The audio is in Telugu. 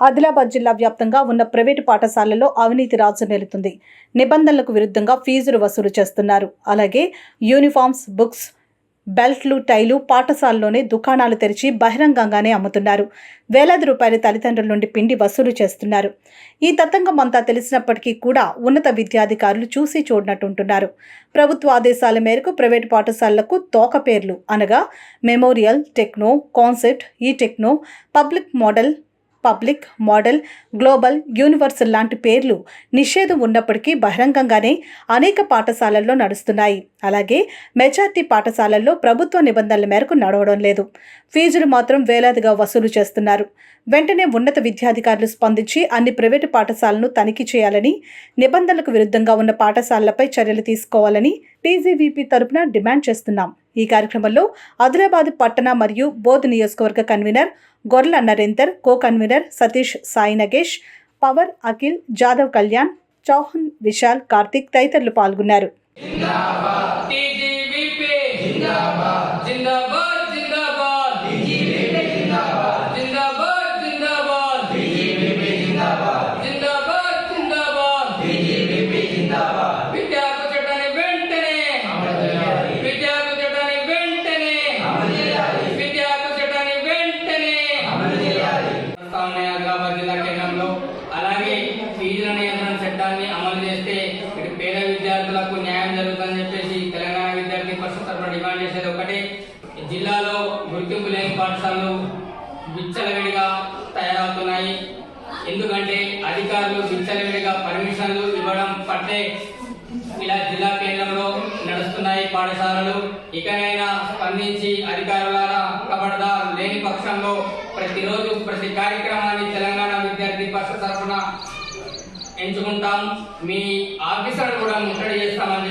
ఆదిలాబాద్ జిల్లా వ్యాప్తంగా ఉన్న ప్రైవేటు పాఠశాలల్లో అవినీతి రాజు నిలుతుంది నిబంధనలకు విరుద్ధంగా ఫీజులు వసూలు చేస్తున్నారు. అలాగే యూనిఫామ్స్ బుక్స్ బెల్ట్లు టైలు పాఠశాలలోనే దుకాణాలు తెరిచి బహిరంగంగానే అమ్ముతున్నారు. వేలాది రూపాయల తల్లిదండ్రుల నుండి పిండి వసూలు చేస్తున్నారు. ఈ తతంగం అంతా తెలిసినప్పటికీ కూడా ఉన్నత విద్యాధికారులు చూసి చూడనట్టుంటున్నారు. ప్రభుత్వ ఆదేశాల మేరకు ప్రైవేటు పాఠశాలలకు తోక పేర్లు అనగా మెమోరియల్ టెక్నో కాన్సెప్ట్ ఈ techno public model public model global universal లాంటి పేర్లు నిషేధం ఉన్నప్పటికీ బహిరంగంగానే అనేక పాఠశాలల్లో నడుస్తున్నాయి. అలాగే మెజార్టీ పాఠశాలల్లో ప్రభుత్వ నిబంధనల మేరకు నడవడం లేదు. ఫీజులు మాత్రం వేలాదిగా వసూలు చేస్తున్నారు. వెంటనే ఉన్నత విద్యాధికారులు స్పందించి అన్ని ప్రైవేటు పాఠశాలను తనిఖీ చేయాలని నిబంధనలకు విరుద్ధంగా ఉన్న పాఠశాలలపై చర్యలు తీసుకోవాలని టీజీవీపీ తరపున డిమాండ్ చేస్తున్నాం. ఈ కార్యక్రమంలో ఆదిలాబాద్ పట్టణ మరియు బోధ్ నియోజకవర్గ convener Gorla Narender co convener Satish Sai Nagesh Pawar Akhil Jadhav Kalyan Chauhan Vishal Karthik తదితరులు పాల్గొన్నారు. జిల్లా కేంద్రంలో. అలాగే ఫీజుల నియంత్రణ చట్టాన్ని అమలు చేస్తే ఇటు పేద విద్యార్థులకు న్యాయం జరుగుతుందని చెప్పేసి తెలంగాణ విద్యార్థి పరిషత్ తరఫున డిమాండ్ చేసేది ఒకటి. జిల్లాలో గుర్తింపు లేని పాఠశాలలు విచ్చలవిడిగా తయారవుతున్నాయి. ఎందుకంటే అధికారులు విచ్చలవిడిగా పర్మిషన్లు ఇవ్వడం పట్టే ఇలా జిల్లా కేంద్రంలో పాఠశాలలు ఇకనైనా స్పందించి అధికారుల కబడ్దార్ లేని పక్షంలో ప్రతిరోజు ప్రతి కార్యక్రమాన్ని తెలంగాణ విద్యార్థి పరిషత్ తరఫున ఎంచుకుంటాం. మీ ఆఫీసర్ కూడా ముట్టడి చేస్తామని